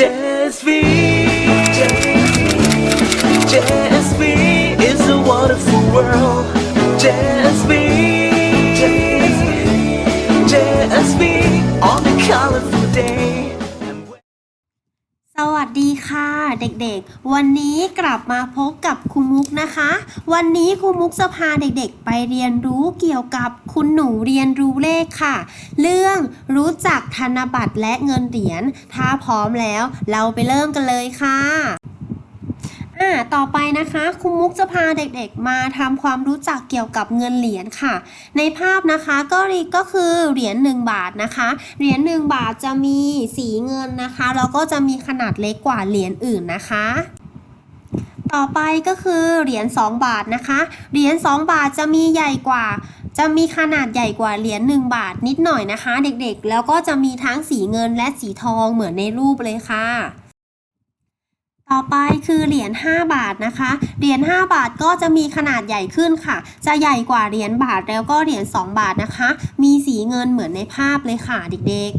Just V. Just V is a wonderful world. Jazz V. ค่ะเด็กๆ วันนี้กลับมาพบกับครูมุกนะคะ วันนี้ครูมุกจะพาเด็กๆ ไปเรียนรู้เกี่ยวกับคุณหนูเรียนรู้เลขค่ะ เรื่องรู้จักธนบัตรและเงินเหรียญ ถ้าพร้อมแล้วเราไปเริ่มกันเลยค่ะ อ่าต่อไปนะคะครูมุกจะพาเด็กๆมาทำความรู้จักเกี่ยวกับเงินเหรียญค่ะ ในภาพนะคะก็รีก็คือเหรียญ1บาทนะคะ เหรียญ1บาทจะมีสีเงินนะคะแล้วก็จะมีขนาดเล็กกว่าเหรียญอื่นนะคะ ต่อไปก็คือเหรียญ2บาทนะคะ เหรียญ2บาทจะมีใหญ่กว่าจะมีขนาดใหญ่กว่าเหรียญ1บาทนิดหน่อยนะคะ เด็กๆ แล้วก็จะมีทั้งสีเงินและสีทองเหมือนในรูปเลยค่ะ ต่อไปคือเหรียญ5บาทนะคะ เหรียญ5บาทก็จะมีขนาดใหญ่ขึ้นค่ะ จะใหญ่กว่าเหรียญบาทแล้วก็เหรียญ2บาทนะคะ มีสีเงินเหมือนในภาพเลยค่ะเด็ก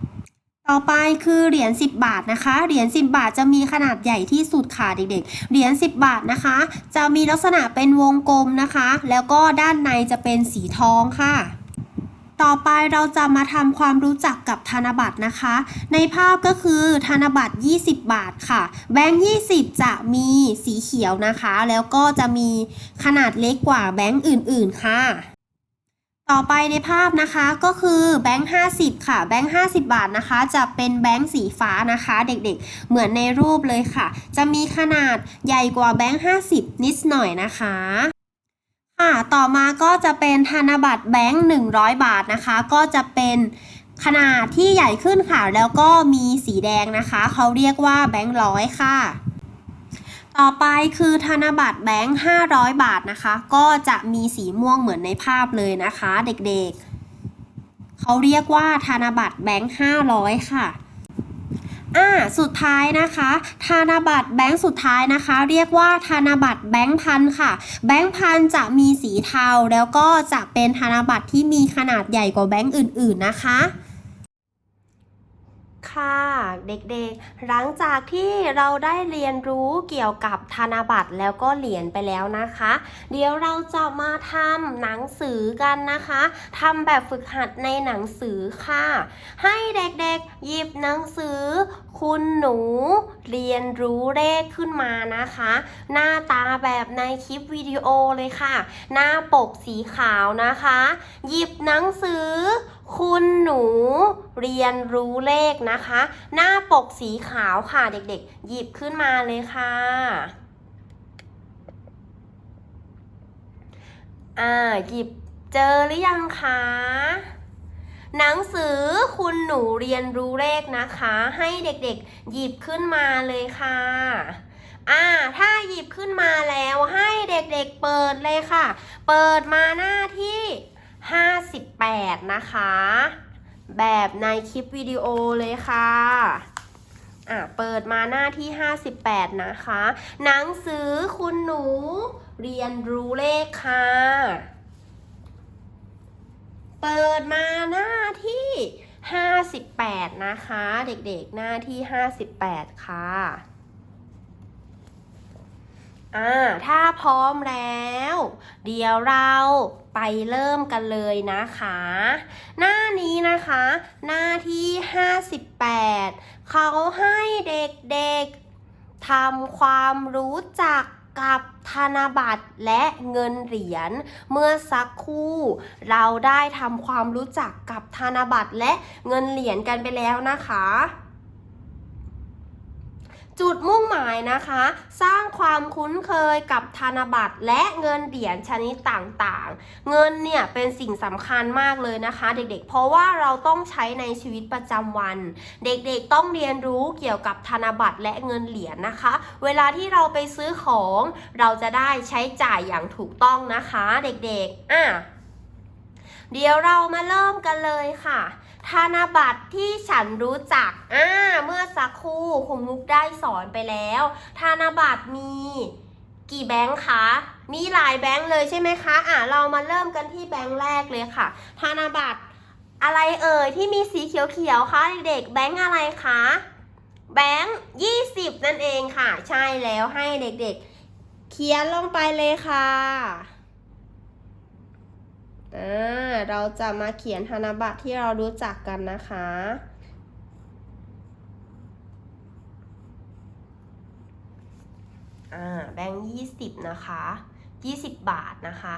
ๆต่อไปคือเหรียญ10 บาทนะคะ เหรียญ10 บาทจะมีขนาดใหญ่ที่สุดค่ะเด็กๆ เหรียญ10 บาทนะคะ จะมีลักษณะเป็นวงกลมนะคะ แล้วก็ด้านในจะเป็นสีทองค่ะ ต่อไปเราจะมาทำความรู้จักกับธนบัตรนะคะ ในภาพก็คือธนบัตร 20 บาทค่ะ แบงค์20 จะมีสีเขียวนะคะ แล้วก็จะมีขนาดเล็กกว่าแบงค์อื่นๆค่ะ ต่อไปในภาพนะคะก็คือแบงค์50 ค่ะ แบงค์50 บาทนะคะ จะเป็นแบงค์สีฟ้านะคะ เด็กๆ เหมือนในรูปเลยค่ะ จะมีขนาดใหญ่กว่าแบงค์50 นิดหน่อยนะคะค่ะ ต่อมาก็จะเป็นธนบัตรแบงค์100 บาทนะคะ ก็จะเป็นขนาดที่ใหญ่ขึ้นค่ะ แล้วก็มีสีแดงนะคะ เขาเรียกว่าแบงค์ร้อยค่ะ ต่อไปคือธนบัตรแบงค์500 บาทนะคะ ก็จะมีสีม่วงเหมือนในภาพเลยนะคะ เด็กๆ เขาเรียกว่าธนบัตรแบงค์500 ค่ะ อ่าสุดท้ายนะคะธนบัตรแบงค์สุดท้ายนะคะ เรียกว่าธนบัตรแบงค์พันค่ะ แบงค์พันจะมีสีเทาแล้วก็จะเป็นธนบัตรที่มีขนาดใหญ่กว่าแบงค์อื่น ๆนะคะ ค่ะเด็กๆ หลังจากที่เราได้เรียนรู้เกี่ยวกับธนบัตรแล้วก็เหรียญไปแล้วนะคะ เดี๋ยวเราจะมาทำหนังสือกันนะคะทำแบบฝึกหัดในหนังสือค่ะ ให้เด็กๆ หยิบหนังสือ คุณหนู เรียนรู้เลขขึ้นมานะคะ หน้าตาแบบในคลิปวิดีโอเลยค่ะ หน้าปกสีขาวนะคะ หยิบหนังสือ คุณหนูเรียนรู้เลขนะคะ หน้าปกสีขาวค่ะเด็กๆ หยิบขึ้นมาเลยค่ะอ่าหยิบเจอหรือยังคะหนังสือคุณหนูเรียนรู้เลขนะคะ ให้เด็กๆ หยิบขึ้นมาเลยค่ะอ่าถ้าหยิบขึ้นมาแล้วให้เด็กๆเปิดเลยค่ะ เปิดมาหน้าที่ 58 นะคะ แบบในคลิปวิดีโอเลยค่ะอะ เปิดมาหน้าที่ 58 นะคะ หนังสือคุณหนูเรียนรู้เลขค่ะ เปิดมาหน้าที่ 58 นะคะ เด็กๆหน้าที่ 58 ค่ะ อ่าถ้าพร้อมแล้ว เดี๋ยวเราไปเริ่มกันเลยนะคะ หน้านี้นะคะ หน้าที่ 58 เขาให้เด็กๆทำความรู้จักกับธนบัตรและเงินเหรียญเมื่อสักครู่ เราได้ทำความรู้จักกับธนบัตรและเงินเหรียญกันไปแล้วนะคะ จุดมุ่ง นะคะ สร้างความคุ้นเคยกับธนบัตรและเงินเหรียญชนิดต่างๆ เงินเนี่ยเป็นสิ่งสำคัญมากเลยนะคะ เด็กๆ เพราะว่าเราต้องใช้ในชีวิตประจำวัน เด็กๆต้องเรียนรู้เกี่ยวกับธนบัตรและเงินเหรียญนะคะ เวลาที่เราไปซื้อของ เราจะได้ใช้จ่ายอย่างถูกต้องนะคะ เด็กๆอะ เดี๋ยวเรามาเริ่มกันเลยค่ะ ธนบัตรที่ฉันรู้จัก อ่า เมื่อสักครู่คุณมุกได้สอนไปแล้ว ธนบัตรมีกี่แบงค์คะ มีหลายแบงค์เลยใช่ไหมคะ อ่าเรามาเริ่มกันที่แบงค์แรกเลยค่ะ ธนบัตรอะไรเอ่ยที่มีสีเขียวๆคะเด็กๆแบงค์อะไรคะ แบงค์ยี่สิบนั่นเองค่ะ ใช่แล้วให้เด็กๆ เขียนลงไปเลยค่ะ เราจะมาเขียนธนบัตรที่เรารู้จักกันนะคะอ่าแบงค์ยี่สิบนะคะยี่สิบบาทนะคะ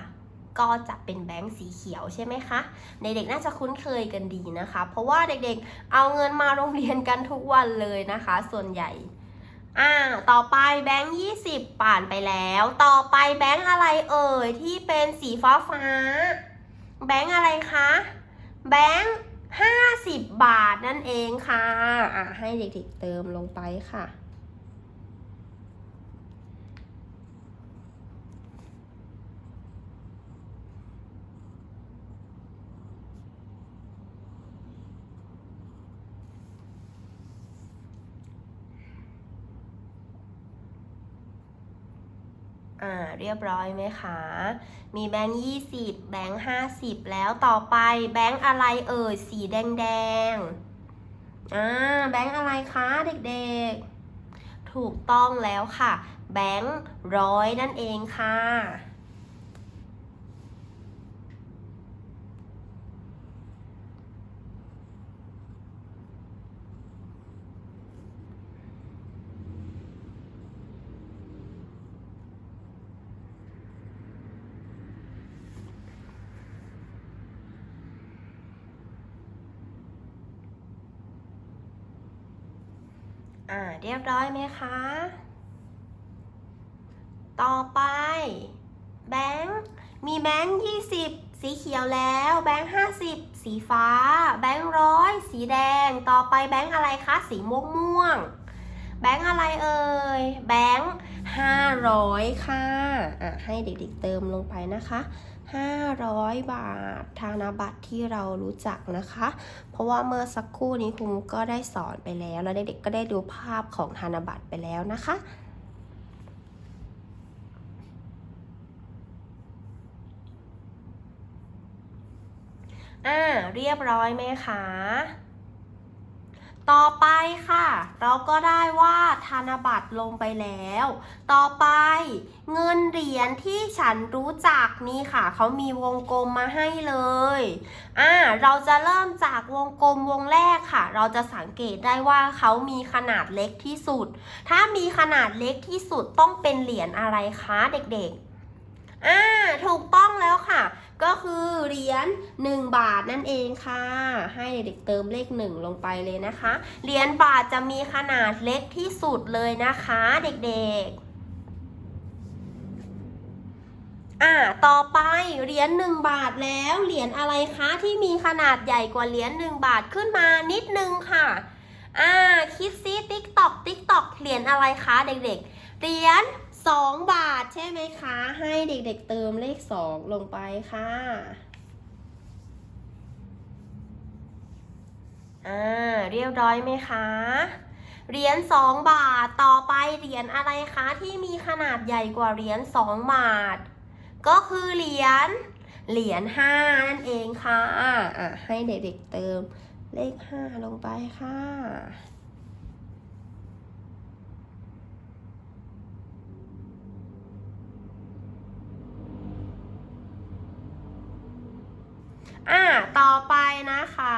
ก็จะเป็นแบงค์สีเขียวใช่ไหมคะ เด็กๆน่าจะคุ้นเคยกันดีนะคะ เพราะว่าเด็กๆเอาเงินมาโรงเรียนกันทุกวันเลยนะคะ ส่วนใหญ่อ่า ต่อไปแบงค์ยี่สิบผ่านไปแล้ว ต่อไปแบงค์อะไรเอ่ยที่เป็นสีฟ้าฟ้า แบงค์อะไรคะ แบงค์ห้าสิบบาทนั่นเองค่ะ อะให้เด็กๆเติมลงไปค่ะ อ่าเรียบร้อยไหมคะ มีแบงค์ยี่สิบแบงค์ห้าสิบแล้วต่อไปแบงค์อะไรเอ่ยสีแดงแดงอ่าแบงค์อะไรคะเด็กๆ ถูกต้องแล้วค่ะ แบงค์ร้อยนั่นเองค่ะ อ่า เรียบร้อยไหมคะ ต่อไป แบงค์มีแบงค์ยี่สิบสีเขียวแล้ว แบงค์ห้าสิบสีฟ้า แบงค์ร้อยสีแดง ต่อไปแบงค์อะไรคะ สีม่วงม่วง แบงค์อะไรเอ่ย แบงค์ห้าร้อยค่ะ อะ ให้เด็กๆเติมลงไปนะคะ 500 บาทธนบัตรที่เรารู้จักนะคะ เพราะว่าเมื่อสักครู่นี้คุณกก็ได้สอนไปแล้ว แล้วเด็กๆก็ได้ดูภาพของธนบัตรไปแล้วนะคะอ่าเรียบร้อยไหมคะ ต่อไปค่ะ เราก็ได้ว่าธนบัตรลงไปแล้ว ต่อไปเงินเหรียญที่ฉันรู้จักนี่ค่ะ เขามีวงกลมมาให้เลยอ่าเราจะเริ่มจากวงกลมวงแรกค่ะ เราจะสังเกตได้ว่าเขามีขนาดเล็กที่สุด ถ้ามีขนาดเล็กที่สุดต้องเป็นเหรียญอะไรคะเด็กๆอ่าถูกต้องแล้วค่ะ ก็คือ เหรียญ1 บาทนั่นเองค่ะ ให้เด็กเติมเลข 1 ลงไปเลยนะคะ เหรียญบาทจะมีขนาดเล็กที่สุดเลยนะคะเด็กๆอ่าต่อไปเหรียญ1บาทแล้วเหรียญอะไรคะที่มีขนาดใหญ่กว่าเหรียญ1บาทขึ้นมานิดนึงค่ะอ่าคิดซิติ๊กตอกติ๊กตอกเหรียญอะไรคะเด็กๆเหรียญ2บาทใช่ไหมคะ ให้เด็กๆเติมเลข2ลงไปค่ะ อ่าเรียบร้อยไหมคะเหรียญ2บาทต่อไปเหรียญอะไรคะที่มีขนาดใหญ่กว่าเหรียญ2บาท ก็คือเหรียญเหรียญ5นั่นเองค่ะอะให้เด็กๆเติมเลข 5 ลงไปค่ะอ่าต่อไปนะคะ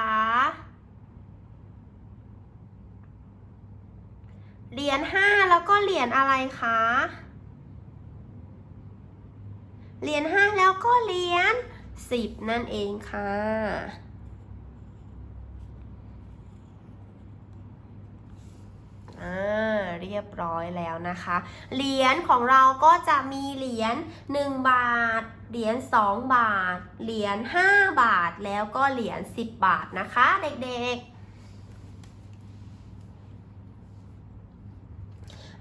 เห รียญห้าแล้วก็เหรียญอะไรคะ เหรียญห้าแล้วก็เหรียญสิบนั่นเองค่ะ อ่า เรียบร้อยแล้วนะคะ เหรียญของเราก็จะมีเหรียญ1บาท เหรียญ2บาท เหรียญ5บาท แล้วก็เหรียญ10บาทนะคะ เด็กๆ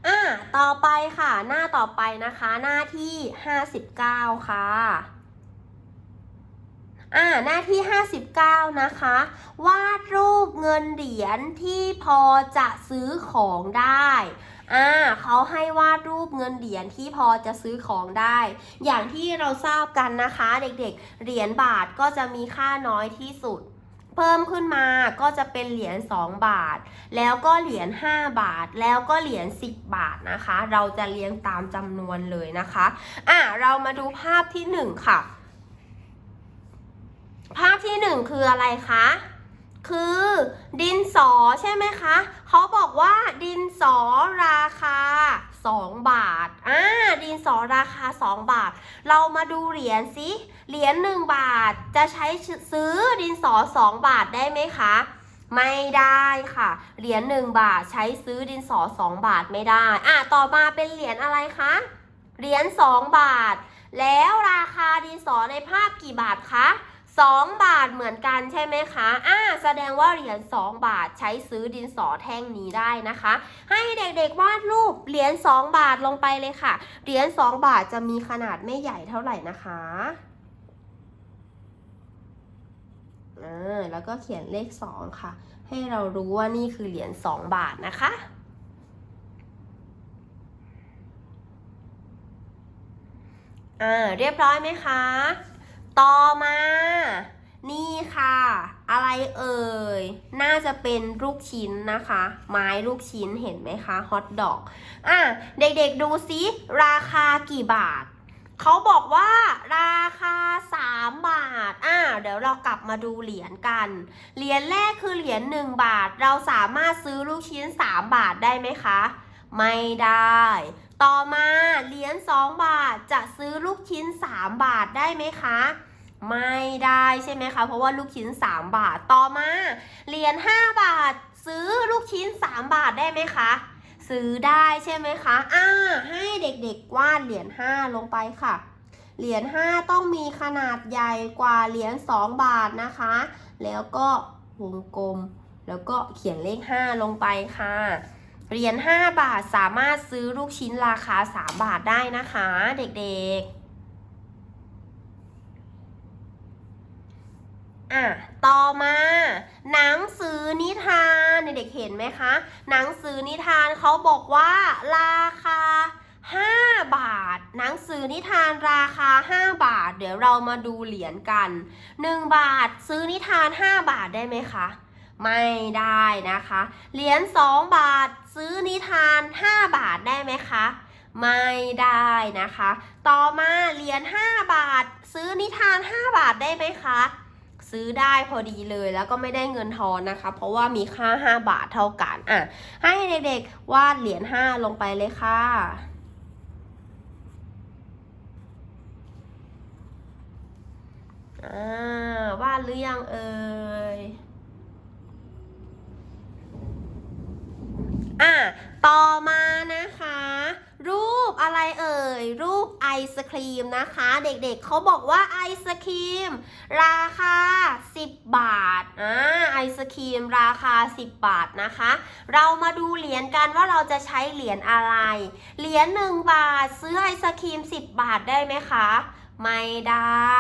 อ่าต่อไปค่ะ หน้าต่อไปนะคะ หน้าที่59ค่ะอ่าหน้าที่ 59 นะคะ วาดรูปเงินเหรียญที่พอจะซื้อของได้อ่าเขาให้วาดรูปเงินเหรียญที่พอจะซื้อของได้ อย่างที่เราทราบกันนะคะ เด็กๆ เหรียญบาทก็จะมีค่าน้อยที่สุด เพิ่มขึ้นมาก็จะเป็นเหรียญ2บาท แล้วก็เหรียญ5บาท แล้วก็เหรียญ10 บาทนะคะ เราจะเรียงตามจำนวนเลยนะคะอะเรามาดูภาพที่หนึ่งค่ะ ภาพที่หนึ่งคืออะไรคะคือดินสอใช่ไหมคะเขาบอกว่าดินสอราคา 2 บาท อ่า ดินสอราคา 2 บาท เรามาดูเหรียญสิ เหรียญ1บาท จะใช้ซื้อดินสอ 2 บาทได้ไหมคะ ไม่ได้ค่ะ เหรียญ1บาทใช้ซื้อดินสอ 2 บาทไม่ได้ อะต่อมาเป็นเหรียญอะไรคะ เหรียญ2บาท แล้วราคาดินสอในภาพกี่บาทคะ 2 บาทเหมือนกันใช่ไหมคะอ่าแสดงว่าเหรียญ2 บาทใช้ซื้อดินสอแท่งนี้ได้นะคะ ให้เด็กๆวาดรูปเหรียญ2 บาทลงไปเลยค่ะ เหรียญ2 บาทจะมีขนาดไม่ใหญ่เท่าไหร่นะคะอ่าแล้วก็เขียนเลข 2 ค่ะ ให้เรารู้ว่านี่คือเหรียญ2 บาทนะคะอ่าเรียบร้อยไหมคะ ต่อมา นี่ค่ะ อะไรเอ่ย น่าจะเป็นลูกชิ้นนะคะ ไม้ลูกชิ้นเห็นไหมคะฮอทดอกอะเด็กๆดูซิราคากี่บาทเขาบอกว่าราคา 3 บาท อะเดี๋ยวเรากลับมาดูเหรียญกัน เหรียญแรกคือเหรียญ1บาท เราสามารถซื้อลูกชิ้น 3 บาทได้ไหมคะ ไม่ได้ ต่อมาเหรียญ2บาทจะซื้อลูกชิ้น 3 บาทได้ไหมคะ ไม่ได้ใช่ไหมคะ เพราะว่าลูกชิ้น 3 บาทต่อมาเหรียญ5บาท ซื้อลูกชิ้น 3 บาทได้ไหมคะซื้อได้ใช่ไหมคะอ่าให้เด็กๆวาดเหรียญ5ลงไปค่ะ เหรียญ5ต้องมีขนาดใหญ่กว่าเหรียญ2บาทนะคะ แล้วก็วงกลม แล้วก็เขียนเลข 5 ลงไปค่ะ เหรียญ5บาทสามารถซื้อลูกชิ้นราคา 3 บาทได้นะคะ เด็กๆ อะ ต่อมา หนังสือนิทานเด็กๆเห็นไหมคะ หนังสือนิทานเขาบอกว่าราคา 5 บาท หนังสือนิทานราคา 5 บาท เดี๋ยวเรามาดูเหรียญกัน 1 บาทซื้อนิทาน 5 บาทได้ไหมคะ ไม่ได้นะคะ เหรียญ2บาทซื้อนิทาน 5 บาทได้ไหมคะ ไม่ได้นะคะ ต่อมาเหรียญ5บาท ซื้อนิทาน 5 บาทได้ไหมคะ ซื้อได้พอดีเลยแล้วก็ไม่ได้เงินทอนนะคะ เพราะว่ามีค่า 5 บาทเท่ากันอะให้เด็กๆวาดเหรียญ5ลงไปเลยค่ะอ่าวาดหรือยังเอ่ย อะต่อมานะคะ รูปอะไรเอ่ย รูปไอศครีมนะคะ เด็กๆเขาบอกว่าไอศครีม ราคา 10 บาทอ่าไอศครีมราคา 10 บาทนะคะ เรามาดูเหรียญกันว่าเราจะใช้เหรียญอะไร เหรียญ1บาทซื้อไอศครีม 10 บาทได้ไหมคะ ไม่ได้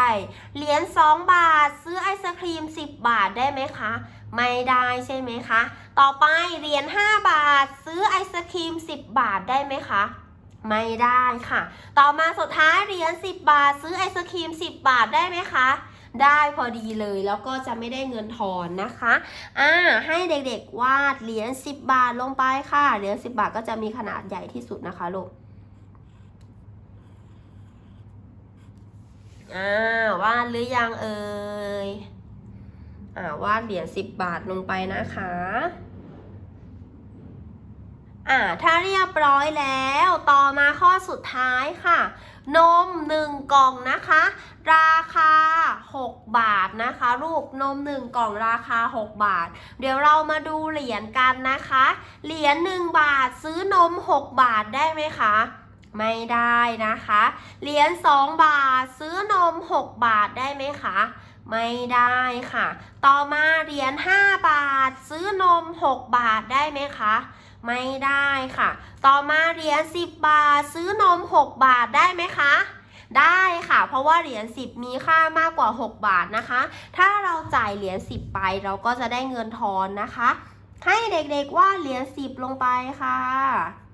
เหรียญ2 บาท ซื้อไอศครีม 10 บาทได้ไหมคะ ไม่ได้ใช่ไหมคะ ต่อไปเหรียญ5บาท ซื้อไอศครีม 10 บาทได้ไหมคะ ไม่ได้ค่ะ ต่อมาสุดท้ายเหรียญ10 บาท ซื้อไอศครีม 10 บาทได้ไหมคะได้พอดีเลยแล้วก็จะไม่ได้เงินทอนนะคะ อ่า ให้เด็กๆวาดเหรียญ10 บาทลงไปค่ะ เหรียญ10 บาทก็จะมีขนาดใหญ่ที่สุดนะคะลูก อ่าวาดหรือยังเอ่ยอ่าวาดเหรียญ10บบาทลงไปนะคะอ่าถ้าเรียบร้อยแล้วต่อมาข้อสุดท้ายค่ะ นม1กล่องนะคะ ราคา 6 บาทนะคะลูกนม1กล่องราคา 6 บาท เดี๋ยวเรามาดูเหรียญกันนะคะ เหรียญ1บาทซื้อนม 6 บาทได้ไหมคะ ไม่ได้นะคะ เหรียญ2บาทซื้อนม 6 บาทได้ไหมคะ ไม่ได้ค่ะ ต่อมาเหรียญ5บาท ซื้อนม 6 บาทได้ไหมคะ ไม่ได้ค่ะ ต่อมาเหรียญ10 บาท ซื้อนม 6 บาทได้ไหมคะได้ค่ะ เพราะว่าเหรียญ10 มีค่ามากกว่า 6 บาทนะคะ ถ้าเราจ่ายเหรียญ10 ไปเราก็จะได้เงินทอนนะคะ ให้เด็กๆว่าเหรียญ10 ลงไปค่ะ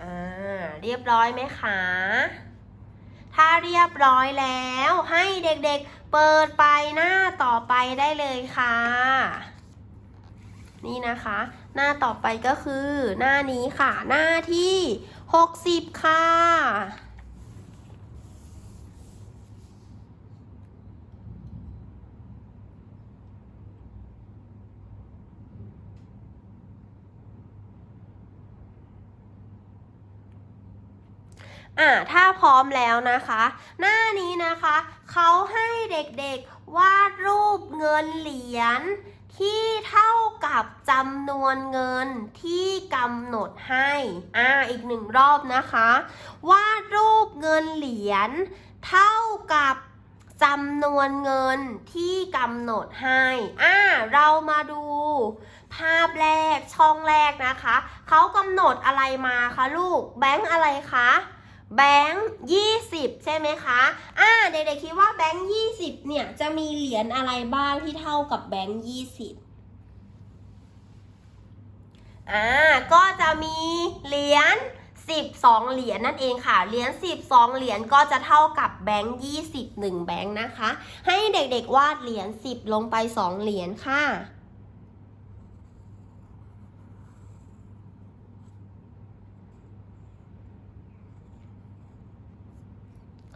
อ่าเรียบร้อยไหมคะ ถ้าเรียบร้อยแล้วให้เด็กๆเปิดไปหน้าต่อไปได้เลยค่ะ นี่นะคะ หน้าต่อไปก็คือหน้านี้ค่ะ หน้าที่ 60 ค่ะ อ่าถ้าพร้อมแล้วนะคะ หน้านี้นะคะเขาให้เด็กๆวาดรูปเงินเหรียญที่เท่ากับจำนวนเงินที่กำหนดให้ อ่า อีกหนึ่งรอบนะคะ วาดรูปเงินเหรียญเท่ากับจำนวนเงินที่กำหนดให้ อ่า เรามาดู ภาพแรกช่องแรกนะคะ เขากำหนดอะไรมาคะลูก แบงค์อะไรคะ แบงค์ยี่สิบใช่ไหมคะ อ่าเด็กๆคิดว่าแบงค์ยี่สิบเนี่ยจะมีเหรียญอะไรบ้างที่เท่ากับแบงค์ยี่สิบอ่าก็จะมีเหรียญ12 เหรียญนั่นเองค่ะ เหรียญ12 เหรียญก็จะเท่ากับแบงค์20 1แบงค์นะคะ ให้เด็กๆวาดเหรียญ10 ลงไป 2 เหรียญค่ะ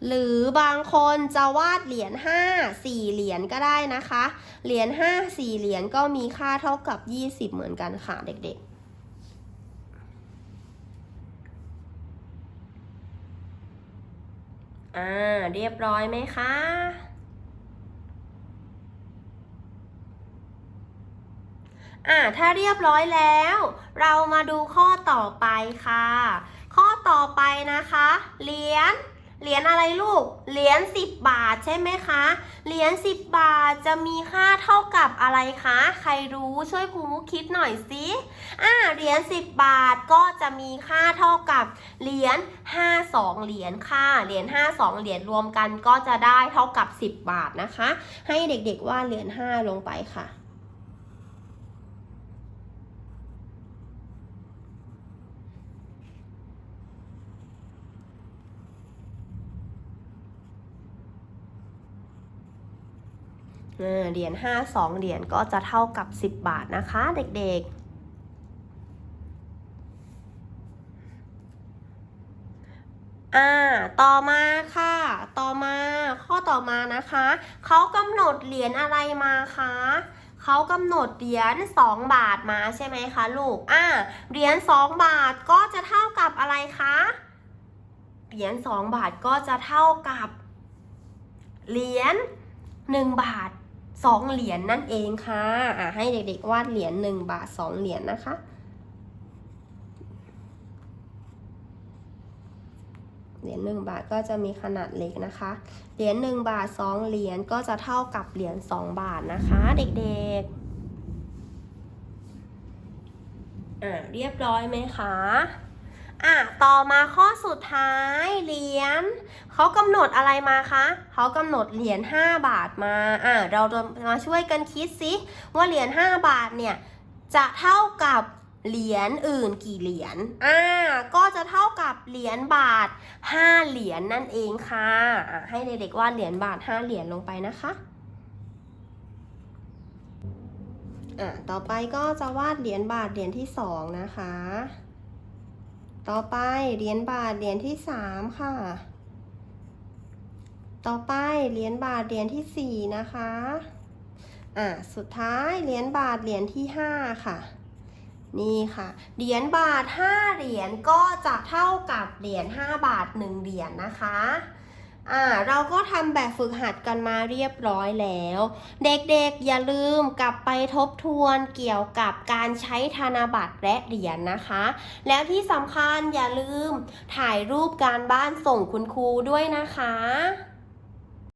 หรือบางคนจะวาดเหรียญ5 4เหรียญก็ได้นะคะ เหรียญ5 4เหรียญก็มีค่าเท่ากับ 20 เหมือนกันค่ะเด็กๆอ่า เรียบร้อยไหมคะ อ่า ถ้าเรียบร้อยแล้ว เรามาดูข้อต่อไปค่ะ ข้อต่อไปนะคะ เหรียญ เหรียญอะไรลูก เหรียญ10 บาทใช่ไหมคะ เหรียญ10 บาทจะมีค่าเท่ากับอะไรคะ ใครรู้ช่วยครูมุกคิดหน่อยสิอ่าเหรียญ10 บาทก็จะมีค่าเท่ากับเหรียญ52 เหรียญค่ะ เหรียญ52 เหรียญรวมกันก็จะได้เท่ากับ 10 บาทนะคะ ให้เด็กๆว่าเหรียญ5ลงไปค่ะ เหรียญห้าสองเหรียญก็จะเท่ากับ 10 บาทนะคะ เด็กๆ อ่า ต่อมาค่ะ ต่อมาข้อต่อมานะคะ เขากำหนดเหรียญอะไรมาคะเขากำหนดเหรียญ2บาทมาใช่ไหมคะลูก อ่า เหรียญ2บาทก็จะเท่ากับอะไรคะ เหรียญ2บาทก็จะเท่ากับ เหรียญ1บาท สองเหรียญนนั่นเองค่ะอะ ให้เด็กๆวาดเหรียญหนึ่งบาทสองเหรียญนะคะ เหรียญหนึ่งบาทก็จะมีขนาดเล็กนะคะ เหรียญหนึ่งบาทสองเหรียญก็จะเท่ากับเหรียญสองบาทนะคะ เด็กๆ อะเรียบร้อยไหมคะ อะต่อมาข้อสุดท้ายเหรียญเขากำหนดอะไรมาคะเขากำหนดเหรียญ5บาทมาอะเราจะมาช่วยกันคิดสิว่าเหรียญ5บาทเนี่ยจะเท่ากับเหรียญอื่นกี่เหรียญอ่าก็จะเท่ากับเหรียญบาท 5 เหรียญนั่นเองค่ะอะให้เด็กๆวาดเหรียญบาท 5 เหรียญลงไปนะคะอะต่อไปก็จะวาดเหรียญบาทเหรียญที่สองนะคะ ต่อไปเหรียญบาทเหรียญที่สามค่ะ ต่อไปเหรียญบาทเหรียญที่สี่นะคะ อ่าสุดท้ายเหรียญบาทเหรียญที่ห้าค่ะ นี่ค่ะ เหรียญบาทห้าเหรียญก็จะเท่ากับเหรียญห้าบาทหนึ่งเหรียญนะคะ อ่าเราก็ทำแบบฝึกหัดกันมาเรียบร้อยแล้ว เด็กๆอย่าลืมกลับไปทบทวนเกี่ยวกับการใช้ธนบัตรและเหรียญนะคะ แล้วที่สำคัญอย่าลืมถ่ายรูปการบ้านส่งคุณครูด้วยนะคะ